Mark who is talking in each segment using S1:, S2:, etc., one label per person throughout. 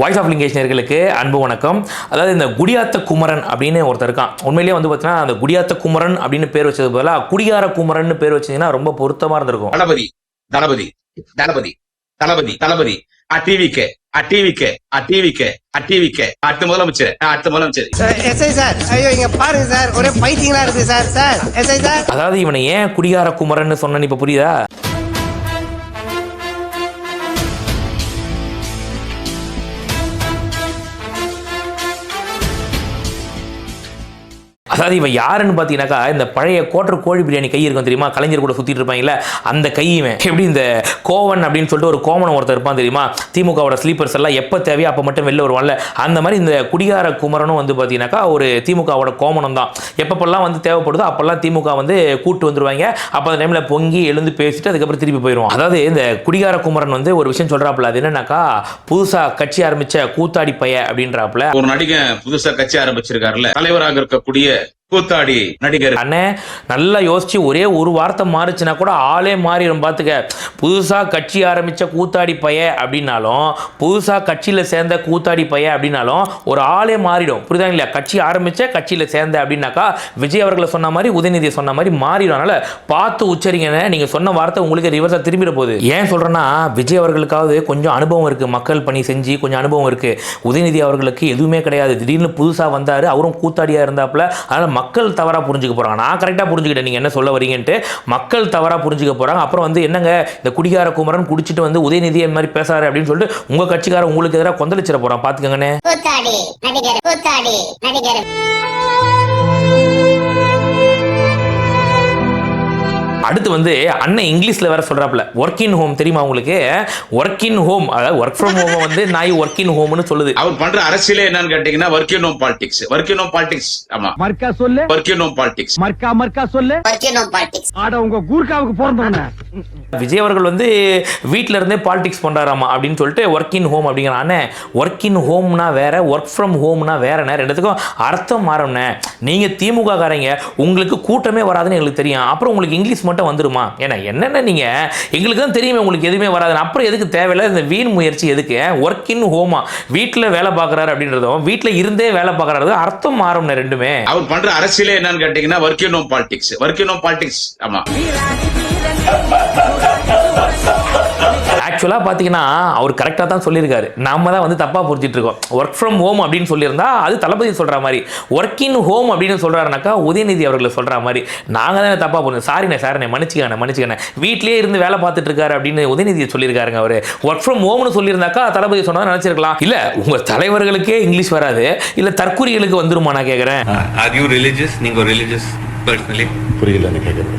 S1: Voice of Lingesh நேர்களுக்கு அன்பு வணக்கம். அதாவது இந்த குடியாத்த குமரன் அப்படின்னு ஒருத்தர் இருக்கான். உண்மையிலேயே வந்து பார்த்தீங்கன்னா அந்த குடியாத்த குமரன் அப்படின்னு பேர் வச்சது பதிலாக குடியார குமரன் பேர் வச்சீங்கன்னா ரொம்ப பொருத்தமாக இருந்திருக்கும்.
S2: தளபதி தளபதி தளபதி தளபதி தளபதி அடிவிக்க அடிவிக்க அடிவிக்க அடிவிக்க அடுத்த முதலமைச்சர் அடுத்த முதலமைச்சர்.
S3: சார் எஸ்ஐ சார் ஐயோ இங்க பாருங்க சார் ஒரே பைத்தியங்களா இருக்கு சார் சார். SI sir.
S1: அதாவது இவனை ஏன் குடியார குமரன் சொன்னேன்னு இப்போ புரியுதா? அதாவது இவன் யாருன்னு பார்த்தீங்கன்னாக்கா இந்த பழைய கோட்டர் கோழி பிரியாணி கை இருக்கும் தெரியுமா? கலைஞர் கூட சுற்றிட்டு இருப்பாங்கல்ல அந்த கையுமே எப்படி இந்த கோவன் அப்படின்னு சொல்லிட்டு ஒரு கோமனம் ஒருத்தர் இருப்பான் தெரியுமா? திமுகவோட ஸ்லீப்பர்ஸ் எல்லாம் எப்போ தேவையோ அப்போ மட்டும் வெளில வருவான்ல. அந்த மாதிரி இந்த குடிகார குமரனும் வந்து பார்த்தீங்கன்னாக்கா ஒரு திமுகவோட கோமனம் தான். எப்பப்பெல்லாம் வந்து தேவைப்படுதோ அப்போல்லாம் திமுக வந்து கூட்டு வந்துருவாங்க. அப்போ அந்த டைமில் பொங்கி எழுந்து பேசிட்டு அதுக்கப்புறம் திருப்பி போயிடும் அதாவது இந்த குடிகார குமரன் வந்து ஒரு விஷயம் சொல்கிறாப்புல அது என்னன்னாக்கா புதுசாக கட்சி ஆரம்பித்த கூத்தாடி பைய அப்படின்றாப்புல.
S2: ஒரு நடிகை புதுசாக கட்சி ஆரம்பிச்சிருக்காருல்ல. தலைவராக இருக்கக்கூடிய it. கூத்தாடி நடிகர்.
S1: அண்ணே நல்லா யோசிச்சு ஒரே ஒரு வார்த்தை மாறுச்சுன்னா கூட ஆளே மாறிடும் பார்த்துக்க புதுசாக கட்சி ஆரம்பித்த கூத்தாடி பைய அப்படின்னாலும் புதுசாக கட்சியில் சேர்ந்த கூத்தாடி பைய அப்படின்னாலும் ஒரு ஆளே மாறிடும். புரியுதா இல்லையா? கட்சி ஆரம்பித்த கட்சியில் சேர்ந்த அப்படின்னாக்கா விஜய் அவர்களை சொன்ன மாதிரி உதயநிதியை சொன்ன மாதிரி மாறிடும். அதனால பார்த்து உச்சரிங்கண்ணே நீங்கள் சொன்ன வார்த்தை உங்களுக்கு ரிவர்ஸாக திரும்பிட போகுது. ஏன் சொல்கிறேன்னா விஜய் அவர்களுக்காவது கொஞ்சம் அனுபவம் இருக்குது மக்கள் பணி செஞ்சு கொஞ்சம் அனுபவம் இருக்குது உதயநிதி அவர்களுக்கு எதுவுமே கிடையாது. திடீர்னு புதுசாக வந்தார். அவரும் கூத்தாடியாக இருந்தாப்புல. அதனால் மக்கள் தவறாக புரிஞ்சுக்க போகிறாங்க நான் கரெக்டாக புரிஞ்சுக்கிட்டேன். நீங்கள் என்ன சொல்ல வரீங்கன்ட்டு மக்கள் தவறாக புரிஞ்சுக்க போகிறாங்க அப்புறம் வந்து என்னங்க இந்த குடிகார குமரன் குடிச்சிட்டு வந்து உதயநிதி இந்த மாதிரி பேசாரு அப்படின்னு சொல்லிட்டு உங்கள் கட்சிக்காரன் உங்களுக்கு எதிராக கொந்தளிச்சிட போகிறான் பார்த்துக்கங்கண்ணே அடுத்து வந்து அண்ணன் இங்கிலீஷில் வேற சொல்கிறாப்புல ஒர்க் இன் ஹோம் தெரியுமா உங்களுக்கு? ஒர்க் இன் ஹோம் அதாவது ஒர்க் ஃப்ரம் ஹோம் வந்து நாய் ஒர்க் இன் ஹோம்னு சொல்லுது.
S2: அவர் பண்ற அரசியலே என்னன்னு கேட்டீங்கன்னா working home politics working home politics ஆமா.
S4: மர்க்கா சொல்லு.
S2: ஒர்க்கிங் ஹோம் பாலிடிக்ஸ்
S4: மர்க்கா மர்க்கா சொல்லு.
S5: வர்க்கினோ பாலிடிக்ஸ்
S4: ஆட உங்க கூர்க்காவுக்கு பிறந்தவன.
S1: விஜய் அவர்கள் வந்து வீட்டில இருந்தே பாலிடிக்ஸ் பண்றாராமா அப்படின்னு சொல்லிட்டு ஒர்க் இன் ஹோம் அப்படிங்கிற அண்ணே ஒர்க் இன் ஹோம்னா வேற ஒர்க் ஃப்ரம் ஹோம்னா வேறண்ணே ரெண்டுத்துக்கும் அர்த்தம் மாறும்ண்ணே. நீங்க திமுக காரங்க உங்களுக்கு கூட்டமே வராதுன்னு எங்களுக்கு தெரியும். அப்புறம் உங்களுக்கு இங்கிலீஷ் மட்டும் வந்துருமா? ஏன்னா என்னென்ன நீங்க? எங்களுக்கு தான் தெரியுமே உங்களுக்கு எதுவுமே வராது அப்புறம் எதுக்கு தேவையில்லை இந்த வீண் முயற்சி எதுக்கு? ஒர்க் இன் ஹோமா வீட்டில் வேலை பார்க்குறாரு அப்படின்றதும் வீட்டில் இருந்தே வேலை பார்க்குறது அர்த்தம் மாறும் ரெண்டுமே.
S2: அவர் பண்ற அரசியலே என்னன்னு கேட்டீங்கன்னா in home politics in home politics ஆமா.
S1: ஆக்சுவலாக பார்த்தீங்கன்னா அவர் கரெக்டாக தான் சொல்லியிருக்காரு. நாம தான் வந்து தப்பாக புரிஞ்சிட்டு இருக்கோம். ஒர்க் ஃப்ரம் ஹோம் அப்படின்னு சொல்லியிருந்தா அது தளபதி சொல்கிற மாதிரி. ஒர்க் இன் ஹோம் அப்படின்னு சொல்கிறாருனாக்கா உதயநிதி அவர்களை சொல்கிற மாதிரி. நாங்கள் தானே தப்பாக புரிஞ்சோம். சாரிண்ணே சாரிண்ணே மன்னிச்சுக்கண்ணே மன்னிச்சுக்கண்ணே. வீட்லேயே இருந்து வேலை பார்த்துட்டு இருக்காரு அப்படின்னு உதயநிதியை சொல்லியிருக்காருங்க அவர். ஒர்க் ஃப்ரம் ஹோம்னு சொல்லியிருந்தாக்கா தளபதி சொன்னதை நினச்சிருக்கலாம். இல்லை உங்கள் தலைவர்களுக்கே இங்கிலீஷ் வராது. இல்லை தற்கூரிகளுக்கு வந்துருமா நான் கேட்குறேன்
S6: ஆர் யூ ரிலிஜியஸ் நீங்க ரிலிஜியஸ் பர்சனலி
S7: புரியல கேட்குறேன்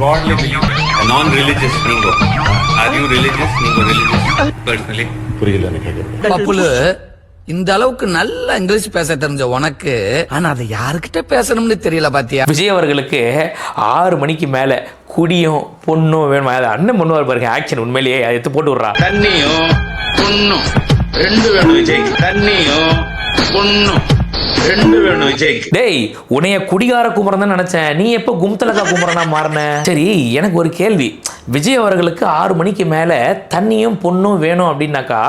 S6: காட்லி பிலீவ் நான் ரிலிஜியஸ் நீங்க ஆர் யூ ரிலிஜியஸ் நீங்க ரிலிஜியஸ் பர்சனலி
S7: புரியல கேட்குறேன்
S8: பப்புலு இந்த அளவுக்கு நல்ல இங்கிலீஷ் பேச தெரிஞ்ச உனக்கு ஆனா அதை யாருக்கிட்ட பேசணும்னு தெரியல பாத்தியா?
S1: விஜய் அவர்களுக்கு ஆறு மணிக்கு மேலே குடியும் பொண்ணும் வேணுமா? அது அண்ணன் பண்ணுவார் பாருங்க ஆக்ஷன் உண்மையிலேயே அதை எடுத்து போட்டு விட்றா.
S2: தண்ணியும் பொண்ணும். ரெண்டு வேணும் விஜய்க்கு. தண்ணியும் பொண்ணும். ரெண்டு வேணும் விஜய்க்கு.
S1: டேய் உன்னைய குடிகார குமரன் தான் நினைச்சேன். நீ எப்போ கும்தலகா குமரனா மாறின? சரி எனக்கு ஒரு கேள்வி. விஜய் அவர்களுக்கு ஆறு மணிக்கு மேல தண்ணியும் பொண்ணும் வேணும் அப்படின்னாக்கா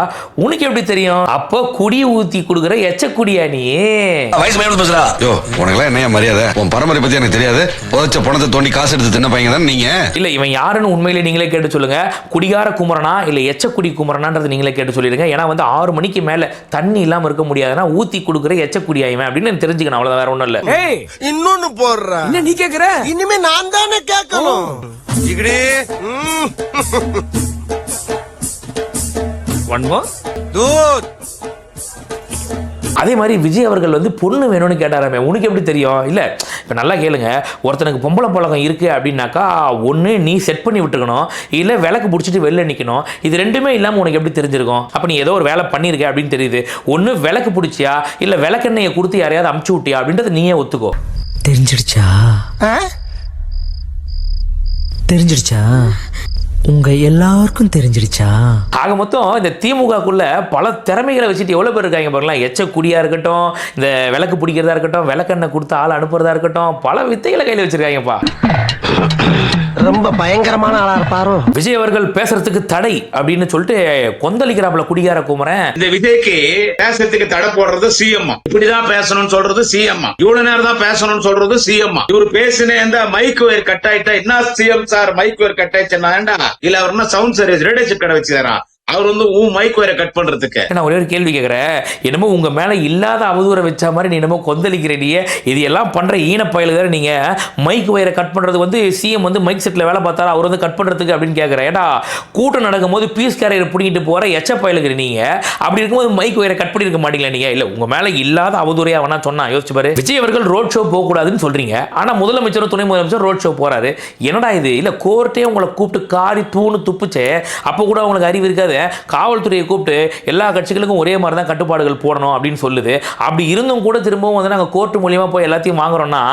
S1: உனக்கு எப்படி தெரியும்? அப்போ குடி ஊத்தி கொடுக்குற எச்ச குடியா நீ?
S9: வயசு மேல பேசுறா. யோ உனக்கெல்லாம் என்னையா மரியாதை? உன் பரம்பரை பத்தி எனக்கு தெரியாது. புதைச்ச பணத்தை தோண்டி காசு எடுத்து தின்ன பையங்க தானே நீங்க?
S1: இல்ல இவன் யாருன்னு உண்மையிலே நீங்களே கேட்டு சொல்லுங்க. குடிகார குமரனா இல்ல எச்ச குடி குமரனான்றது நீங்களே கேட்டு சொல்லிடுங்க. ஏன்னா வந்து ஆறு மணிக்கு மேல தண்ணி இல்லாம இருக்க முடியாதுன்னா ஊத்தி கொடுக்குற எச்ச குடியா இவன் அப்படின்னு தெரிஞ்சுக்கணும். அவ்வளவுதான் வேற ஒண்ணும் இல்ல.
S4: ஏய்
S3: இன்னொன்னு போடுற.
S4: என்ன நீ கேக்குற?
S3: இனிமே நான் தானே கேட்கணும்.
S4: ஒன் மோர்
S3: தூத்
S1: அதே மாதிரி விஜய் அவர்கள் வந்து பொண்ணு வேணும்னு கேட்டாராமே உனக்கு எப்படி தெரியும்? இல்லை இப்போ நல்லா கேளுங்க. ஒருத்தனுக்கு பொம்பளை பழக்கம் இருக்குது அப்படின்னாக்கா ஒன்று நீ செட் பண்ணி விட்டுக்கணும். இல்லை விளக்கு பிடிச்சிட்டு வெளில நிற்கணும் இது ரெண்டுமே இல்லாமல் உனக்கு எப்படி தெரிஞ்சிருக்கும்? அப்போ நீ ஏதோ ஒரு வேலை பண்ணியிருக்க அப்படின்னு தெரியுது. ஒன்று விளக்கு பிடிச்சியா? இல்லை விளக்கெண்ணெயை கொடுத்து யாரையாவது அமுச்சு விட்டியா? அப்படின்றத நீயே ஒத்துக்கோ.
S10: தெரிஞ்சிடுச்சா? தெரிஞ்சிடுச்சா உங்க எல்லாருக்கும் தெரிஞ்சிடுச்சா
S1: ஆக மொத்தம் இந்த திமுகக்குள்ள பல திறமைகளை வச்சுட்டு எவ்வளோ பேர் இருக்காங்க பாருங்களா? எச்ச குடியா இருக்கட்டும் இந்த விளக்கு பிடிக்கிறதா இருக்கட்டும் விளக்கெண்ணெய் கொடுத்து ஆள் அனுப்புறதா இருக்கட்டும் பல வித்தைகளை கையில் வச்சிருக்காங்கப்பா.
S3: ரொம்ப பயங்கரமான ஆளா இருப்பாரோ.
S1: விஜய் அவர்கள் பேசுறதுக்கு தடை அப்படின்னு சொல்லிட்டு கொந்தளிக்கிறாப்புல குடிகார குமரன்.
S2: இந்த விஜய்க்கு பேசுறதுக்கு தடை போடுறது சிஎம் இப்படிதான் பேசணும்னு சொல்றது சிஎம் இவ்வளவு நேரம் தான் பேசணும்னு சொல்றது சிஎம் இவர் பேசின இந்த மைக் ஒயர் கட் ஆயிட்டா என்ன CM sir mike wire cut ஆயிடுச்சுன்னா இல்ல அவர் என்ன சவுண்ட் சர்வீஸ் ரேடியோ கடை வச்சுதாரா அவர் வந்து உன் மைக் ஒயரை கட் பண்றதுக்கு.
S1: நான் ஒரே ஒரு கேள்வி கேட்குறேன் என்னமோ உங்க மேல இல்லாத அவதூறை வச்ச மாதிரி நீ என்னமோ கொந்தளிக்கிறீயே இது எல்லாம் பண்ற ஈன பயலுகிற நீங்க. மைக் வயரை கட் பண்றது வந்து சிஎம் வந்து மைக் செட்ல வேலை பார்த்தாரு? அவர் வந்து கட் பண்றதுக்கு அப்படின்னு கேட்குறேன் ஏடா கூட்டம் நடக்கும் போது பீஸ் கேரியர் பிடிக்கிட்டு போற எச்ச பயலுக்கு நீங்க. அப்படி இருக்கும்போது மைக் வயரை கட் பண்ணிருக்க மாட்டீங்களா நீங்க? இல்ல உங்க மேல இல்லாத அவதூறையா வேணா சொன்னா? யோசிச்சு பாரு. விஜய் அவர்கள் ரோட் ஷோ போக கூடாதுன்னு சொல்றீங்க. ஆனா முதலமைச்சரும் துணை முதலமைச்சர் ரோட் ஷோ போறாரு. என்னடா இது? இல்ல கோர்ட்டே உங்களை கூப்பிட்டு காரி தூணு துப்புச்சே. அப்போ கூட உங்களுக்கு அறிவு இருக்காது. காவல்துறையை கூப்பிட்டு எல்லா கட்சிகளுக்கும் ஒரே மாதிரி தான் கட்டுப்பாடுகள் போடணும் அப்படின்னு சொல்லுது. அப்படி இருந்தும் கூட திரும்பவும் வந்து நாங்கள் கோர்ட் மூலியமா போய் எல்லாத்தையும் வாங்குறோம்னா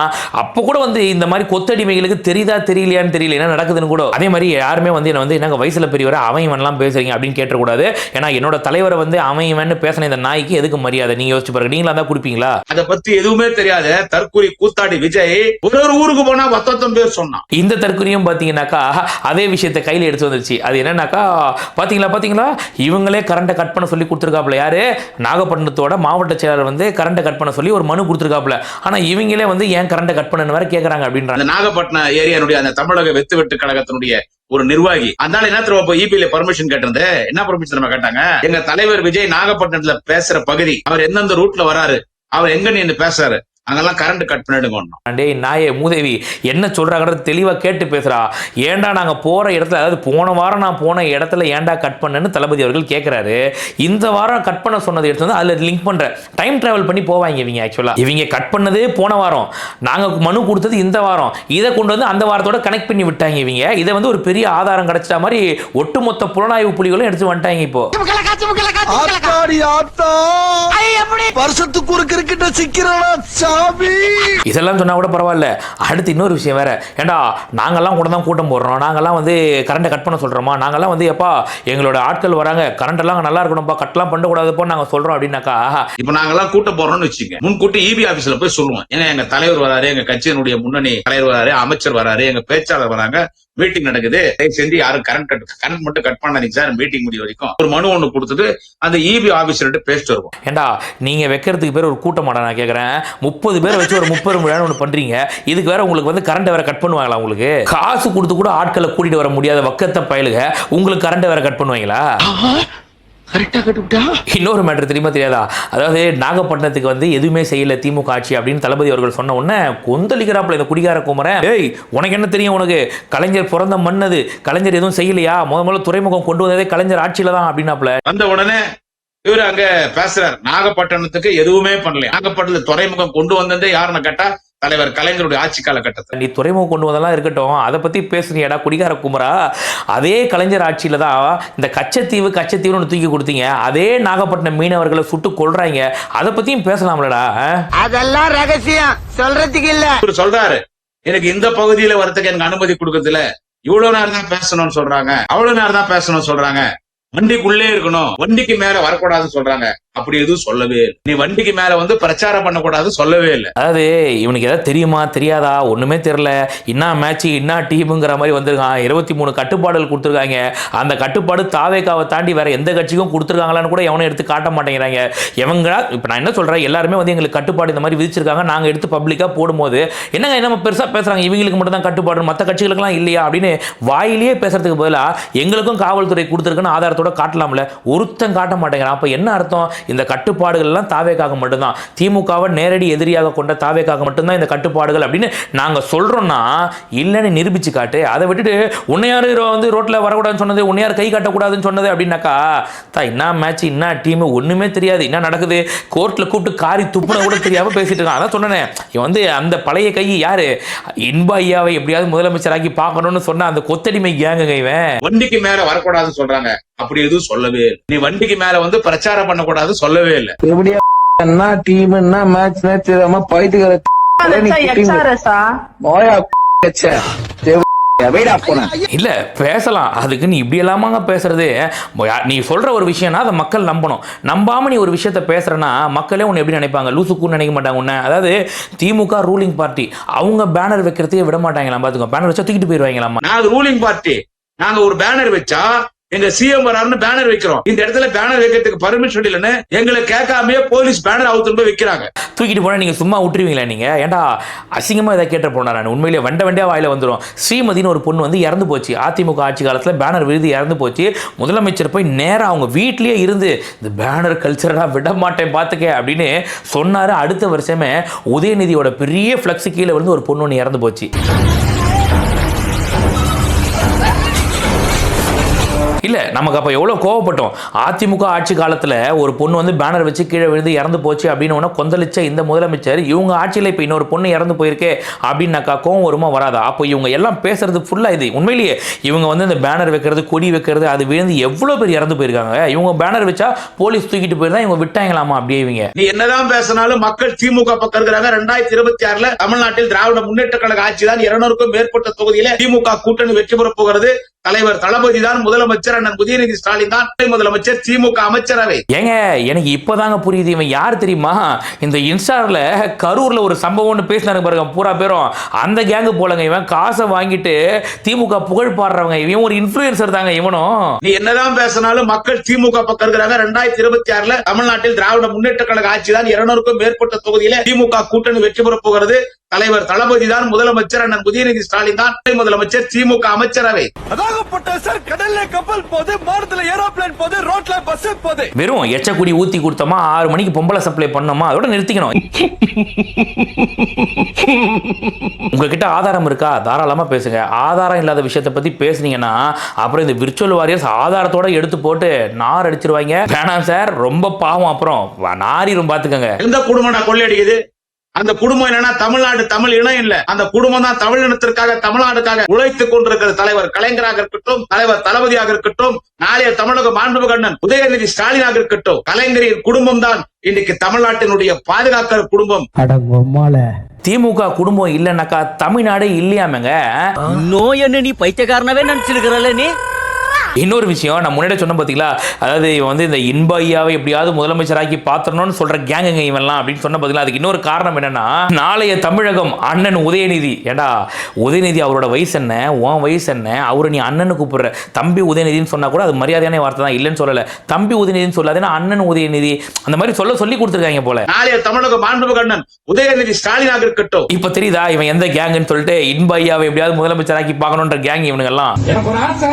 S1: அப்போ கூட வந்து இந்த மாதிரி கொத்தடிமைகளுக்கு தெரியுதா தெரியலையான்னு தெரியல. என்ன நடக்குதுன்னு கூட. அதே மாதிரி யாருமே வந்து என்ன வந்து என்னங்க வயசுல பெரியவரை? அவன் இவன்லாம் பேசுறீங்க அப்படின்னு கேட்டக்கூடாது ஏன்னா என்னோட தலைவரை வந்து அவன் இவன் பேசின இந்த நாய்க்கு எதுக்கு மரியாதை? நீங்க யோசிச்சு பாருங்க. நீங்களா தான் கொடுப்பீங்களா?
S2: அத பத்தி எதுவுமே தெரியாத தற்கூரி கூத்தாடி விஜய் ஒரு ஒரு ஊருக்கு போனா பத்தொத்தம் பேர் சொன்னான்.
S1: இந்த தற்கொலையும் பார்த்தீங்கன்னாக்கா அதே விஷயத்தை கையில் எடுத்து வந்துருச்சு. அது என்னன்னாக்கா பார்த்தீங்களா பார்த்தீங்களா இவங்களே கரண்ட்டை கட் பண்ண சொல்லி கொடுத்துருக்காப்புல. யாரு? நாகப்பட்டினத்தோட மாவட்ட செயலாளர் வந்து கரண்ட்டை கட் பண்ண சொல்லி ஒரு மனு கொடுத்துருக்காப்புல. ஆனால் இவங்களே வந்து ஏன் கரண்ட்டை கட் பண்ண வேற கேட்குறாங்க அப்படின்றாங்க.
S2: நாகப்பட்டினம் ஏரியானுடைய அந்த தமிழக வெத்து வெட்டு கழகத்தினுடைய ஒரு நிர்வாகி. அதனால என்ன திரும்ப இபில பர்மிஷன் கேட்டிருந்தே? என்ன பர்மிஷன் நம்ம கேட்டாங்க? எங்க தலைவர் விஜய் நாகப்பட்டினத்துல பேசுற பகுதி. அவர் எந்தெந்த ரூட்ல வராரு? அவர் எங்க நின்று பேசுறாரு? அங்கெல்லாம் கரண்ட் கட் பண்ணிடுங்க
S1: டேய் நாயே மூதேவி என்ன சொல்றாங்கன்றது தெளிவாக கேட்டு பேசுறா. ஏன்டா நாங்கள் போகிற இடத்துல அதாவது போன வாரம் நான் போன இடத்துல ஏன்டா கட் பண்ணேன்னு தளபதி அவர்கள் கேட்குறாரு இந்த வாரம் கட் பண்ண சொன்னதை எடுத்து வந்து அதில் லிங்க் பண்ணுறேன் டைம் டிராவல் பண்ணி போவாங்க இவங்க ஆக்சுவலாக இவங்க கட் பண்ணதே போன வாரம். நாங்கள் மனு கொடுத்தது இந்த வாரம். இதை கொண்டு வந்து அந்த வாரத்தோட கனெக்ட் பண்ணி விட்டாங்க இவங்க. இதை வந்து ஒரு பெரிய ஆதாரம் கிடைச்சிட்ட மாதிரி ஒட்டுமொத்த புலனாய்வு புலிகளும் எடுத்து வந்துட்டாங்க இப்போ.
S3: வருஷத்துக்கு ஒரு கிரிக்கெட்ட சிக்கிறானா
S1: இதெல்லாம் சொன்னா கூட பரவாயில்ல. அடுத்து இன்னொரு விஷயம் வேற. ஏண்டா நாங்கெல்லாம் கூட தான் கூட்டம் போடுறோம். நாங்கெல்லாம் வந்து கரண்ட்டை கட் பண்ண சொல்றோமா? நாங்கெல்லாம் வந்து எப்பா எங்களோட ஆட்கள் வராங்க. கரண்ட் எல்லாம் நல்லா இருக்கணும்ப்பா கட்லாம் பண்ணக்கூடாதுப்போ நாங்க சொல்றோம் அப்படின்னாக்கா
S2: இப்ப நாங்கெல்லாம் கூட்டம் போறோம்னு வச்சுங்க முன்கூட்டி இபி ஆபீஸ்ல போய் சொல்லுவோம். ஏன்னா எங்க தலைவர் வராரு எங்க கட்சியினுடைய முன்னணி தலைவர் வராரு அமைச்சர் வராரு எங்க பேச்சாளர் வராங்க. மீட்டிங் நடக்குது. தயவு செஞ்சு யாரும் கரண்ட் கட் கரண்ட் மட்டும் கட் பண்ணாதீங்க சார். மீட்டிங் முடிய வரைக்கும். ஒரு மனு ஒண்ணு கொடுத்துட்டு அந்த இபி ஆபீசர்கிட்ட பேசிட்டு வருவோம்.
S1: ஏண்டா நீங்க வைக்கிறதுக்கு பேர் ஒரு கூட்டமாடா நான் கேட்கறேன் முப்பது பேர் வச்சு ஒரு முப்பது விழான்னு ஒன்று பண்றீங்க. இதுக்கு வேற உங்களுக்கு வந்து கரண்ட் வேற கட் பண்ணுவாங்களா உங்களுக்கு? காசு கொடுத்து கூட ஆட்களை கூட்டிட்டு வர முடியாத வக்கத்தை பயலுக உங்களுக்கு கரண்ட் வேற கட் பண்ணுவாங்களா? இன்னொரு மேட்டர் தெரியுமா தெரியாதா? அதாவது நாகப்பட்டினத்துக்கு வந்து எதுவுமே செய்யல திமுக ஆட்சி அப்படின்னு தளபதி அவர்கள் சொன்ன உடனே கொந்தளிக்கிறாப்புல இந்த குடிகார குமரன். ஏய் உனக்கு என்ன தெரியும் உனக்கு? கலைஞர் பிறந்த மண்ணது. கலைஞர் எதுவும் செய்யலையா? முத முதல்ல துறைமுகம் கொண்டு வந்ததே கலைஞர் ஆட்சியில தான் அப்படின்னாப்புல.
S2: வந்த உடனே இவரு அங்க பேசுறாரு. நாகப்பட்டினத்துக்கு எதுவுமே பண்ணல நாகப்பட்டினத்துல துறைமுகம் கொண்டு வந்ததே யாருன்னு கேட்டா தலைவர் கலைஞருடைய ஆட்சி காலகட்டத்தில்.
S1: நீ துறைமுகம் கொண்டு வந்தெல்லாம் இருக்கட்டும். அதை பத்தி பேசுறியடா குடிகார குமரா அதே கலைஞர் ஆட்சியில தான் இந்த கச்சத்தீவு கச்சத்தீவுன்னு ஒண்ணு தூக்கி கொடுத்தீங்க. அதே நாகப்பட்டினம் மீனவர்களை சுட்டு கொல்றாங்க. அதை பத்தியும் பேசலாம்லடா?
S3: அதெல்லாம் ரகசியம். சொல்றதுக்கு இல்ல.
S2: இவரு சொல்றாரு எனக்கு இந்த பகுதியில வரதுக்கு எனக்கு அனுமதி கொடுக்கறதுல இவ்வளவு நேரம் தான் பேசணும்னு சொல்றாங்க. அவ்வளவு நேரம் தான் பேசணும்னு சொல்றாங்க. வண்டிக்குள்ளே இருக்கணும். வண்டிக்கு மேல வரக்கூடாதுன்னு சொல்றாங்க. அப்படி எதுவும் சொல்லவே இல்லை. நீ வண்டிக்கு மேல வந்து பிரச்சாரம் பண்ணக்கூடாது சொல்லவே இல்லை.
S1: அதாவது இவனுக்கு ஏதாவது தெரியுமா தெரியாதா? ஒண்ணுமே தெரியல. என்ன மேட்ச் என்ன டீமுங்கிற மாதிரி வந்திருக்கான். இருபத்தி மூணு கட்டுப்பாடுகள் கொடுத்துருக்காங்க. அந்த கட்டுப்பாடு தாவேக்காவை தாண்டி வேற எந்த கட்சிக்கும் கொடுத்துருக்காங்களான்னு கூட எவனும் எடுத்து காட்ட மாட்டேங்கிறாங்க. எவங்க இப்போ நான் என்ன சொல்றேன்? எல்லாருமே வந்து எங்களுக்கு கட்டுப்பாடு இந்த மாதிரி விதிச்சிருக்காங்க. நாங்கள் எடுத்து பப்ளிக்காக போடும்போது என்னங்க என்ன பெருசாக பேசுறாங்க? இவங்களுக்கு மட்டும் தான் கட்டுப்பாடு மற்ற கட்சிகளுக்கெல்லாம் இல்லையா அப்படின்னு வாயிலேயே பேசுறதுக்கு பதிலாக எங்களுக்கும் காவல்துறை கொடுத்துருக்குன்னு ஆதாரத்தோட காட்டலாம்ல. ஒருத்தன் காட்ட மாட்டேங்கிறான். அப்போ என்ன அர்த்தம்? இந்த கட்டுப்பாடுகள் எல்லாம் தாவேக்காக மட்டும்தான். திமுகவை நேரடி எதிரியாக கொண்ட தாவேக்காக மட்டும்தான் இந்த கட்டுப்பாடுகள் அப்படின்னு நாங்க சொல்றோம்னா இல்லைன்னு நிரூபிச்சு காட்டு அதை விட்டுட்டு உன்னையார் வந்து ரோட்ல வரக்கூடாதுன்னு சொன்னது உன்னையார் கை காட்டக்கூடாதுன்னு சொன்னது அப்படின்னாக்கா தா என்ன மேட்ச் என்ன டீம் ஒண்ணுமே தெரியாது. என்ன நடக்குது? கோர்ட்ல கூப்பிட்டு காரி துப்புன கூட தெரியாம பேசிட்டு இருக்கான். அதான் சொன்னேன் இவன் வந்து அந்த பழைய கை யாரு? இன்ப ஐயாவை எப்படியாவது முதலமைச்சராக்கி பார்க்கணும்னு சொன்ன அந்த கொத்தடிமை கேங்குங்க இவன்.
S2: வண்டிக்கு மேல வரக்கூடாதுன்னு சொல்றாங்க. அப்படி எதுவும் சொல்லவே இல்லை. நீ வண்டிக்கு மேல வந்து பிரச்சாரம் பண்ணக்கூடாது சொல்லவே இல்லை.
S3: எப்படியா என்ன டீம் என்ன மேட்ச் தெரியாம பைத்துக்கிற
S1: இல்ல பேசலாம். அதுக்கு நீ இப்படி எல்லாமாங்க பேசுறது. நீ சொல்ற ஒரு விஷயம்னா அதை மக்கள் நம்பணும். நம்பாம நீ ஒரு விஷயத்த பேசுறனா மக்களே உன்னை எப்படி நினைப்பாங்க? லூசுக்குன்னு நினைக்க மாட்டாங்க உன்னை. அதாவது திமுக ரூலிங் பார்ட்டி அவங்க பேனர் வைக்கிறதுக்கே விட மாட்டாங்களாம் பாத்துக்கோ. பேனர் வச்சா தூக்கிட்டு போயிருவாங்களாமா.
S2: நாங்க ரூலிங் பார்ட்டி நாங்க ஒரு பேனர் வச்சா எங்க சிஎம் வராருன்னு பேனர் வைக்கிறோம். இந்த இடத்துல பேனர் வைக்கிறதுக்கு பர்மிஷன் இல்லைன்னு எங்களை கேட்காமயே போலீஸ் பேனர் அவுத்து போய் வைக்கிறாங்க.
S1: தூக்கிட்டு போனா நீங்க சும்மா விட்டுருவீங்களா நீங்க? ஏன்டா அசிங்கமா இதை கேட்ட போனா நான்? உண்மையிலேயே வண்ட வண்டியா வாயில வந்துடும் ஸ்ரீமதினு ஒரு பொண்ணு வந்து இறந்து போச்சு. அதிமுக ஆட்சி காலத்துல பேனர் விழுது இறந்து போச்சு. முதலமைச்சர் போய் நேரம் அவங்க வீட்லயே இருந்து இந்த பேனர் கல்ச்சரா விட மாட்டேன் பாத்துக்க அப்படின்னு சொன்னாரு. அடுத்த வருஷமே உதயநிதியோட பெரிய ஃபிளக்ஸ் கீழே வந்து ஒரு பொண்ணு ஒன்று இறந்து போச்சு. இல்லை நமக்கு அப்போ எவ்வளோ கோவப்பட்டோம். அதிமுக ஆட்சி காலத்தில் ஒரு பொண்ணு வந்து பேனர் வச்சு கீழே விழுந்து இறந்து போச்சு அப்படின்னு ஒன்று கொந்தளிச்ச இந்த முதலமைச்சர் இவங்க ஆட்சியில் இப்போ இன்னொரு பொண்ணு இறந்து போயிருக்கே அப்படின்னாக்கா கோவம் வருமா வராதா? அப்போ இவங்க எல்லாம் பேசுறது ஃபுல்லாக இது. உண்மையிலேயே இவங்க வந்து இந்த பேனர் வைக்கிறது கொடி வைக்கிறது அது விழுந்து எவ்வளோ பேர் இறந்து போயிருக்காங்க? இவங்க பேனர் வச்சா போலீஸ் தூக்கிட்டு போயிருந்தா இவங்க விட்டாங்களாமா அப்படியே இவங்க?
S2: நீ என்னதான் பேசினாலும் மக்கள் திமுக பக்கம் இருக்கிறாங்க. ரெண்டாயிரத்தி இருபத்தி ஆறுல தமிழ்நாட்டில் திராவிட முன்னேற்ற கழக ஆட்சி தான் இருநூறுக்கும் மேற்பட்ட தொகுதியில திமுக கூட்டணி வெற்றி பெற போகிறது. தலைவர் தளபதி தான் முதலமைச்சர். அண்ணன் உதயநிதி ஸ்டாலின் தான் முதலமைச்சர் திமுக அமைச்சரவை.
S1: ஏங்க எனக்கு இப்போதாங்க புரியுது. இவன் யார் தெரியுமா? இந்த இன்ஸ்டாவில் கரூரில் ஒரு சம்பவம்னு பேசினாரு பாருங்க பூரா பேரும். அந்த கேங்கு போலங்க இவன். காசை வாங்கிட்டு திமுக புகழ் பாடுறவங்க. இவன் ஒரு இன்ஃப்ளூயன்சர் தாங்க இவனும்.
S2: நீ என்னதான் பேசினாலும் மக்கள் திமுக பக்கம் இருக்கிறாங்க. ரெண்டாயிரத்தி இருபத்தி ஆறுல தமிழ்நாட்டில் திராவிட முன்னேற்ற கழக ஆட்சி தான் இருநூறுக்கும் மேற்பட்ட தொகுதியில திமுக கூட்டணி வெற்றி பெறப் போகிறது. தலைவர் தளபதி தான் முதலமைச்சர் அண்ணன் உதயநிதி ஸ்டாலின் தான் முதலமைச்சர் திமுக அமைச்சரவை.
S4: அதாகப்பட்ட சார் கடல்ல கப்பல் போது மாடத்துல ஏரோப்ளேன் போது ரோட்ல பஸ் போது.
S1: வெறும் எச்சக்குடி ஊத்தி கொடுத்தோமா ஆறு மணிக்கு பொம்பளை சப்ளை பண்ணோமா அதோட நிறுத்திக்கணும். உங்ககிட்ட ஆதாரம் இருக்கா? தாராளமா பேசுங்க. ஆதாரம் இல்லாத விஷயத்தை பத்தி பேசுனீங்கன்னா அப்புறம் இந்த விர்ச்சுவல் வாரியர்ஸ் ஆதாரத்தோட எடுத்து போட்டு நார் அடிச்சிருவாங்க. வேணாம் சார் ரொம்ப பாவம். அப்புறம் நாரிரும் பாத்துக்கங்க.
S2: எந்த குடும்பம் நான் கொள்ளையடிக்குது? அந்த குடும்பம் என்னன்னா தமிழ்நாடு தமிழ் இனம் இல்ல. அந்த குடும்பம் தான் தமிழ் இனத்திற்காக தமிழ்நாடுக்காக உழைத்துக் கொண்டிருக்கிற தலைவர் கலைஞராக இருக்கட்டும் தலைவர் தளபதியாக இருக்கட்டும் நாளைய தமிழக மாண்புமிகு கண்ணன் உதயநிதி ஸ்டாலினாக இருக்கட்டும் கலைஞரின் குடும்பம் தான் இன்னைக்கு தமிழ்நாட்டினுடைய பாதுகாக்கிற குடும்பம்.
S1: திமுக குடும்பம் இல்லைன்னாக்கா தமிழ்நாடே இல்லையாமங்க?
S10: நோய் என்ன நீ பைத்தியக்காரனவே நினைச்சிருக்கிறல்ல நீ?
S1: இன்னொரு விஷயம் நான் முன்னாடி சொன்ன பார்த்தீங்களா அதாவது இவன் வந்து இந்த இன்ப ஐயாவை எப்படியாவது முதலமைச்சராக்கி பாத்திரணும்னு சொல்ற கேங்குங்க இவன்லாம் அப்படின்னு சொன்ன பார்த்தீங்களா அதுக்கு இன்னொரு காரணம் என்னன்னா நாளைய தமிழகம் அண்ணன் உதயநிதி. ஏண்டா உதயநிதி அவரோட வயசு என்ன? உன் வயசு என்ன? அவரை நீ அண்ணன்னு கூப்பிடுற. தம்பி உதயநிதின்னு சொன்னா கூட அது மரியாதையான வார்த்தை தான் இல்லைன்னு சொல்லல. தம்பி உதயநிதின்னு சொல்லாதேன்னா அண்ணன் உதயநிதி. அந்த மாதிரி சொல்ல சொல்லி கொடுத்துருக்காங்க போல.
S2: நாளைய தமிழக மாண்புமிகு கண்ணன் உதயநிதி ஸ்டாலினாக இருக்கட்டும்
S1: இப்ப தெரியுதா இவன் எந்த கேங்குன்னு சொல்லிட்டு இன்ப ஐயாவை எப்படியாவது முதலமைச்சராக்கி பார்க்கணுன்ற கேங் இவனுங்கெல்லாம்.
S4: எனக்கு ஒரு ஆசை.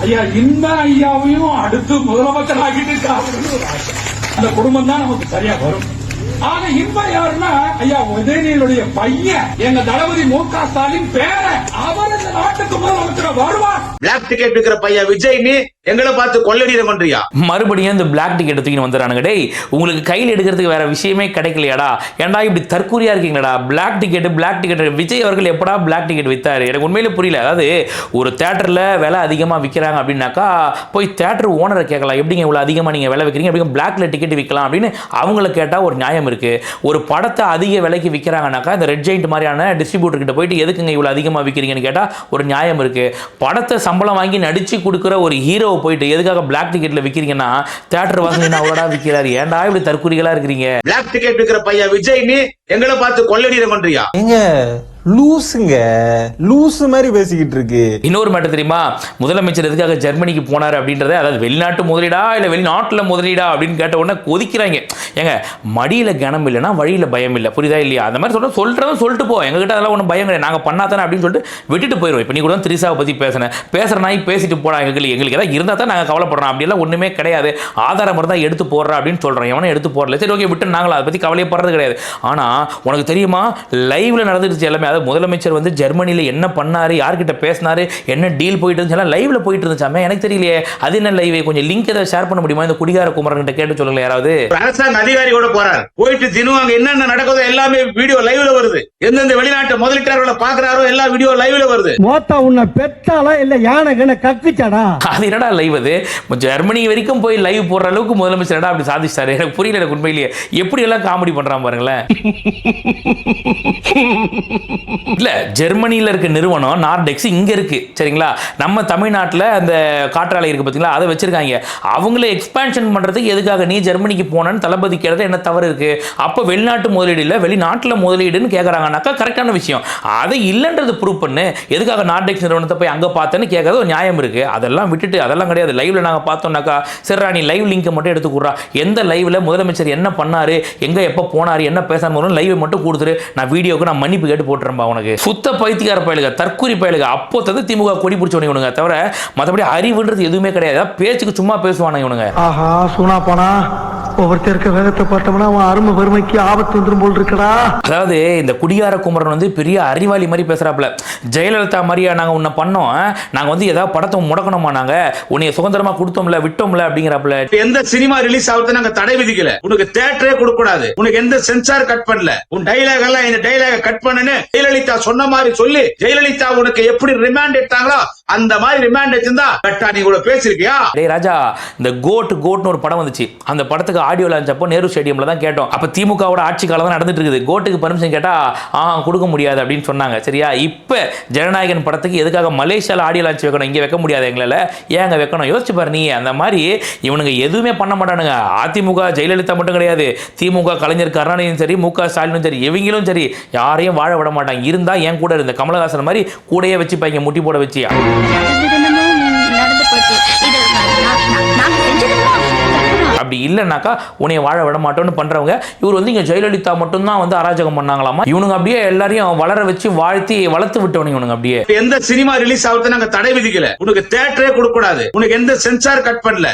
S4: ஐயா இந்த ஐயாவையும் அடுத்து முதலமைச்சர் ஆகிட்டு ஒரு ஆசை அந்த குடும்பம் தான் நமக்கு சரியா வரும். ஆக இன்ப யாருன்னா ஐயா உதயநிதியுடைய பையன் எங்க தளபதி மு க ஸ்டாலின் பேர அவர் இந்த நாட்டுக்கு முதலமைச்சர் வருவார்.
S2: பிளாக் டிக்கெட் இருக்கிற பையன் விஜய் நீ எங்களை பார்த்து கொள்ளடிட பண்றியா
S1: மறுபடியும் இந்த பிளாக் டிக்கெட் தூக்கின்னு வந்துடுறானுங்க. டேய் உங்களுக்கு கையில் எடுக்கிறதுக்கு வேற விஷயமே கிடைக்கலையாடா? ஏன்டா இப்படி தற்கூரியா இருக்கீங்களா black ticket black ticket Vijay அவர்கள் எப்படா பிளாக் டிக்கெட் வித்தாரு? எனக்கு உண்மையிலே புரியல. அதாவது ஒரு தேட்டரில் விலை அதிகமாக விற்கிறாங்க அப்படின்னாக்கா போய் தேட்டர் ஓனரை கேட்கலாம். எப்படிங்க இவ்வளோ அதிகமாக நீங்கள் விலை விற்கிறீங்க அப்படிங்க பிளாக்ல டிக்கெட் விற்கலாம் அப்படின்னு அவங்கள கேட்டால் ஒரு நியாயம் இருக்கு. ஒரு படத்தை அதிக விலைக்கு விற்கிறாங்கனாக்கா இந்த ரெட் ஜெயிண்ட் மாதிரியான டிஸ்ட்ரிபியூட்டர் கிட்ட போயிட்டு எதுக்குங்க இவ்வளோ அதிகமாக விற்கிறீங்கன்னு கேட்டால் ஒரு நியாயம் இருக்கு. படத்தை சம்பளம் வாங்கி நடிச்சு கொடுக்குற ஒரு ஹீரோ ஹீரோவை போயிட்டு எதுக்காக பிளாக் டிக்கெட்ல விற்கிறீங்கன்னா தேட்டர் வாசனை அவ்வளோடா விற்கிறாரு ஏன்டா இப்படி தற்கூரிகளா இருக்கிறீங்க?
S2: பிளாக் டிக்கெட் விற்கிற பையன் விஜய் நீ எங்களை பார்த்து கொள்ளடிட பண்றியா
S11: லூசுங்க. லூசு மாதிரி பேசிக்கிட்டு இருக்கு.
S1: இன்னொரு மட்டும் தெரியுமா? முதலமைச்சர் எதுக்காக ஜெர்மனிக்கு போனார் அப்படின்றத? அதாவது வெளிநாட்டு முதலீடா? இல்லை வெளிநாட்டில் முதலீடா? அப்படின்னு கேட்ட உடனே கொதிக்கிறாங்க. ஏங்க மடியில் கனம் இல்லைன்னா வழியில் பயம் இல்லை. புரியுதா இல்லையா? அந்த மாதிரி சொல்ல சொல்கிறவன் சொல்லிட்டு போ. எங்ககிட்ட அதெல்லாம் ஒன்றும் பயம் கிடையாது. நாங்கள் பண்ணாதானே அப்படின்னு சொல்லிட்டு விட்டுட்டு போயிடுவோம் இப்போ நீ கூட திரிசாவை பற்றி பேசினேன் பேசுகிற நாய் பேசிட்டு போனா எங்களுக்கு. எங்களுக்கு ஏதாவது இருந்தால் தான் நாங்கள் கவலைப்படுறோம். அப்படிலாம் ஒன்றுமே கிடையாது. ஆதாரம் இருந்தால் எடுத்து போடுறா அப்படின்னு சொல்கிறோம் எவனும் எடுத்து போடல. சரி ஓகே விட்டு நாங்களும் அதை பற்றி கவலைப்படுறது கிடையாது. ஆனால் உனக்கு தெரியுமா? லைவில் நடந்துருச்சு எல்லாமே. அதாவது முதலமைச்சர் வந்து ஜெர்மனியில் என்ன பண்ணாரு யார்கிட்ட பேசினாரு என்ன டீல் போயிட்டு இருந்துச்சு லைவ்ல போயிட்டு இருந்துச்சாமே எனக்கு தெரியலையே. அது என்ன லைவ் கொஞ்சம் லிங்க் ஏதாவது ஷேர் பண்ண முடியுமா? இந்த குடிகார குமரன் கிட்ட கேட்டு சொல்லுங்க யாராவது
S2: அரசாங்க அதிகாரியோட போறார். போயிட்டு தினம் அங்க என்னென்ன நடக்குதோ எல்லாமே வீடியோ லைவ்ல வருது. எந்தெந்த வெளிநாட்டு முதலீட்டாளர்களை பாக்குறாரோ எல்லா வீடியோ லைவ்ல வருது.
S4: மோத்தா உன்னை பெத்தாலா இல்ல யானை கண்ண கக்குச்சாடா?
S1: அது என்னடா லைவ் அது? ஜெர்மனி வரைக்கும் போய் லைவ் போடுற அளவுக்கு முதலமைச்சர் என்னடா அப்படி சாதிச்சாரு எனக்கு புரியல எனக்கு உண்மையிலேயே. எப்படி எல்லாம் காமெடி பண்றான் பாருங்களேன். இல்லை ஜெர்மனியில் இருக்க நிறுவனம் நார்டெக்ஸ் இங்கே இருக்குது சரிங்களா? நம்ம தமிழ்நாட்டில் அந்த காற்றாலை இருக்குது பார்த்தீங்களா அதை வச்சுருக்காங்க. அவங்கள எக்ஸ்பான்ஷன் பண்ணுறதுக்கு எதுக்காக நீ ஜெர்மனிக்கு போனன்னு தளபதி கேட்டது என்ன தவறு இருக்குது அப்போ வெளிநாட்டு முதலீடு இல்லை வெளிநாட்டில் முதலீடுன்னு கேட்குறாங்கனாக்கா கரெக்டான விஷயம். அதை இல்லைன்றது ப்ரூவ் பண்ணு. எதுக்காக நார்டெக்ஸ் நிறுவனத்தை போய் அங்கே பார்த்தேன்னு கேட்காத ஒரு நியாயம் இருக்குது அதெல்லாம் விட்டுட்டு அதெல்லாம் கிடையாது. லைவில் நாங்கள் பார்த்தோம்னாக்கா சரிடா நீ லைவ் லிங்கை மட்டும் எடுத்துக்கூடா எந்த லைவில் முதலமைச்சர் என்ன பண்ணாரு? எங்கே எப்போ போனாரு? என்ன பேசாம லைவை மட்டும் கொடுத்துரு. நான் வீடியோவுக்கு நான் மன்னிப்பு கேட்டு போட்டுறேன்பா உனக்கு. சுத்த பைத்தியக்கார பயலுக தற்கூரி பயலுக. அப்போ தந்து திமுக கொடி பிடிச்சவனுங்க இவனுங்க. தவிர மற்றபடி அறிவுன்றது எதுவுமே கிடையாது. பேச்சுக்கு சும்மா பேசுவானுங்க இவனுங்க.
S3: ஆஹா சூனா போனா? ஒவ்வொருத்தருக்க வேகத்தை பார்த்தோம்னா அவன் அருமை வறுமைக்கு ஆபத்து வந்துரும் போல் இருக்கடா.
S1: அதாவது இந்த குடியார குமரன் வந்து பெரிய அறிவாளி மாதிரி பேசுறாப்புல. ஜெயலலிதா மாதிரியா நாங்கள் உன்னை பண்ணோம் நாங்கள் வந்து ஏதாவது படத்தை முடக்கணுமா நாங்கள் உன்னைய சுதந்திரமா கொடுத்தோம்ல விட்டோம்ல அப்படிங்கிறாப்புல.
S2: எந்த சினிமா ரிலீஸ் ஆகுது நாங்க தடை விதிக்கல. உனக்கு தேட்டரே கொடுக்க கூடாது உனக்கு எந்த சென்சார் கட் பண்ணல. உன் டைலாக் எல்லாம் இந்த டைலாக கட் பண்ணுன்னு ஜெயலலிதா சொன்ன மாதிரி சொல்லி ஜெயலலிதா உனக்கு எப்படி ரிமாண்ட் எடுத்தாங்களோ அந்த மாதிரி ரிமாண்ட் எடுத்திருந்தா கட்டா நீ இவ்வளவு பேசிருக்கியா
S1: டேய் ராஜா இந்த கோட் கோட்னு ஒரு படம் வந்துச்சு. அந்த படத்துக்கு ஆடியோ லான்ச் அப்போ நேரு ஸ்டேடியம்ல தான் கேட்டோம். அப்போ திமுகவோட ஆட்சி காலம் தான் நடந்துட்டு இருக்குது. கோட்டுக்கு பர்மிஷன் கேட்டா ஆ கொடுக்க முடியாது அப்படின்னு சொன்னாங்க. சரியா? இப்போ ஜனநாயகன் படத்துக்கு எதுக்காக மலேசியால ஆடியோ லான்ச் வைக்கணும்? இங்கே வைக்க முடியாது எங்களால். ஏன் வைக்கணும்? யோசிச்சு பாரு நீ. அந்த மாதிரி இவனுங்க எதுவுமே பண்ண மாட்டானுங்க. அதிமுக ஜெயலலிதா மட்டும் கிடையாது. திமுக கலைஞர் கருணாநிதியும் சரி மு க ஸ்டாலினும் சரி இவங்களும் சரி யாரையும் வாழ விட மாட்டாங்க. இருந்தா என் கூட இருந்த கமலஹாசன் மாதிரி கூடயே வச்சுப்பாங்க முட்டி போட வச்சு அப்படி இல்லைனாக்கா உன்னைய வாழ விட மாட்டோம்னு பண்றவங்க இவர் வந்து இங்க ஜெயலலிதா மட்டும்தான் வந்து அராஜகம் பண்ணாங்களாமா? இவனுங்க அப்படியே எல்லாரையும் வளர வச்சு வாழ்த்தி வளர்த்து விட்டவனுங்க இவனுங்க அப்படியே.
S2: எந்த சினிமா ரிலீஸ் ஆகுது நாங்க தடை விதிக்கல. உனக்கு தேட்டரே கொடுக்க கூடாது உனக்கு எந்த சென்சார் கட் பண்ணல.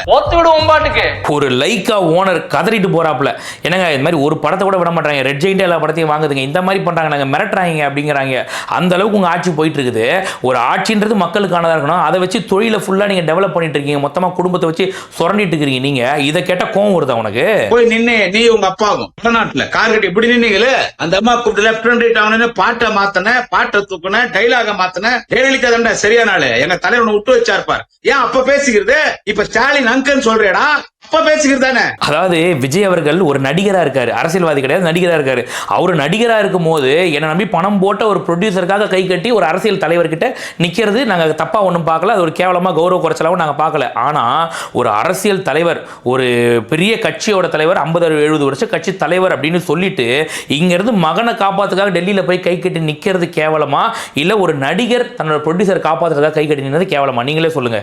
S1: ஒரு லைக்கா ஓனர் கதறிட்டு போறாப்புல. என்னங்க இது மாதிரி ஒரு படத்தை கூட விட மாட்டாங்க. ரெட் ஜெயிண்ட் எல்லா படத்தையும் வாங்குதுங்க. இந்த மாதிரி பண்றாங்க. நாங்க மிரட்டுறாங்க அப்படிங்கிறாங்க. அந்த அளவுக்கு உங்க ஆட்சி போயிட்டு இருக்குது ஒரு ஆட்சின்றது மக்களுக்கானதா இருக்கணும். அதை வச்சு தொழிலை ஃபுல்லா நீங்க டெவலப் பண்ணிட்டு இருக்கீங்க. மொத்தமா குடும்பத்தை வச்சு சுரண்டிட்டு இருக்கீங்க நீங்க. இதை கேட்டா கோவம் வருதா உனக்கு?
S2: போய் நின்னு நீ உங்க அப்பாவும் வடநாட்டுல கார் கட்டி இப்படி நின்னீங்களே? அந்த அம்மா கூப்பிட்டு லெப்ட் அண்ட் ரைட் ஆகணும்னு பாட்டை மாத்தன பாட்டை தூக்குன டைலாக மாத்தன ஜெயலலிதா தண்டா சரியான ஆளு. எங்க தலைவனை விட்டு வச்சா இருப்பார் ஏன் அப்ப பேசிக்கிறது? இப்ப ஸ்டாலின் அங்கன்னு சொல்றேடா. அப்ப பேசிக்கிறது தானே?
S1: அதாவது விஜய் அவர்கள் ஒரு நடிகரா இருக்காரு. அரசியல்வாதி கிடையாது நடிகரா இருக்காரு. அவர் நடிகரா இருக்கும் போது என்னை நம்பி பணம் போட்ட ஒரு ப்ரொடியூசருக்காக கை கட்டி ஒரு அரசியல் தலைவர்கிட்ட நிக்கிறது நாங்க தப்பா ஒன்றும் பார்க்கல. அது ஒரு கேவலமா கௌரவ குறைச்சலாவும் நாங்க பார்க்கல. ஆனா ஒரு அரசியல் தலைவர் ஒரு பெரிய கட்சியோட தலைவர் ஐம்பது எழுபது வருஷம் கட்சி தலைவர் அப்படின்னு சொல்லிட்டு இங்க இருந்து மகனை காப்பாத்துக்காக டெல்லியில போய் கை கட்டி நிக்கிறது கேவலமா? இல்ல ஒரு நடிகர் தன்னோட ப்ரொடியூசர் காப்பாத்துறதுக்காக கை கட்டி நின்னது கேவலமா? நீங்களே சொல்லுங்க.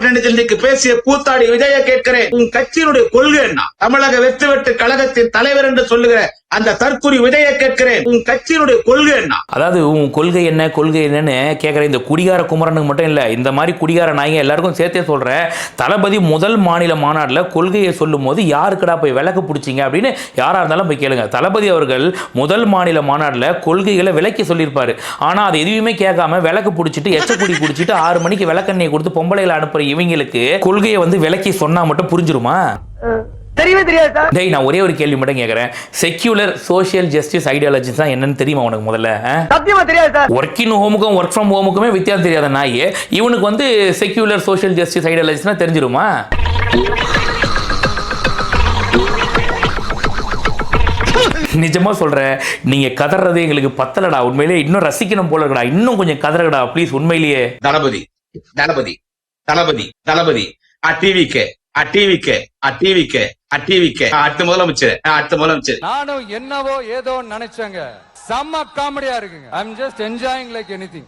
S2: நாகப்பட்டினத்தில் இன்னைக்கு பேசிய கூத்தாடி விஜய கேட்கிறேன். உன் கட்சியினுடைய கொள்கை என்ன? தமிழக வெற்றி வெட்டு கழகத்தின் தலைவர் என்று சொல்லுகிற அந்த தற்குறி விஜய கேட்கிறேன். உன் கட்சியினுடைய கொள்கை என்ன?
S1: அதாவது உன் கொள்கை என்ன கொள்கை என்னன்னு கேட்குற இந்த குடிகார குமரனுக்கு மட்டும் இல்லை இந்த மாதிரி குடிகார நாயங்க எல்லாருக்கும் சேர்த்தே சொல்கிறேன் தளபதி முதல் மாநில மாநாட்டில் கொள்கையை சொல்லும் போது யாருக்கடா போய் விளக்கு பிடிச்சிங்க அப்படின்னு யாராக இருந்தாலும் போய் கேளுங்க. தளபதி அவர்கள் முதல் மாநில மாநாட்டில் கொள்கைகளை விளக்கி சொல்லியிருப்பாரு. ஆனால் அது எதுவுமே கேட்காம விளக்கு பிடிச்சிட்டு எச்சக்குடி குடிச்சிட்டு ஆறு மணிக்கு விளக்கெண்ணெய் கொடுத்து பொம்பளைகளை அனுப்புற இவங்களுக்கு கொள்கையை வந்து விளக்கி சொன்னா மட்டும் புரிஞ்சிருமா?
S3: தெரியவே தெரியாது? சார்
S1: டேய் நான் ஒரே ஒரு கேள்வி மட்டும் கேட்குறேன் செக்யூலர் சோஷியல் ஜஸ்டிஸ் ஐடியாலஜிஸ் தான் என்னன்னு தெரியுமா உனக்கு முதல்ல?
S3: சத்தியமா தெரியாது? சார்
S1: ஒர்க் இன் ஹோமுக்கும் ஒர்க் ஃப்ரம் ஹோமுக்குமே வித்தியாசம் தெரியாத நாய். இவனுக்கு வந்து செக்யூலர் சோஷியல் ஜஸ்டிஸ் ஐடியாலஜிஸ்னா தெரிஞ்சிருமா? நிஜமா சொல்றேன் நீங்க கதறது எங்களுக்கு பத்தலடா. உண்மையிலேயே இன்னும் ரசிக்கணும் போல இருக்கடா. இன்னும் கொஞ்சம் கதறடா ப்ளீஸ் உண்மையிலேயே.
S2: தளபதி தளபதி தளபதி தளபதி அ டிவிக்கு அ டிவிக்கு அடுத்த முதலமைச்சர். அடுத்த முதலமைச்சர்.
S4: நானும் என்னவோ ஏதோ நினைச்சேங்க. செம்ம காமெடியா இருக்குங்க. I am just enjoying like anything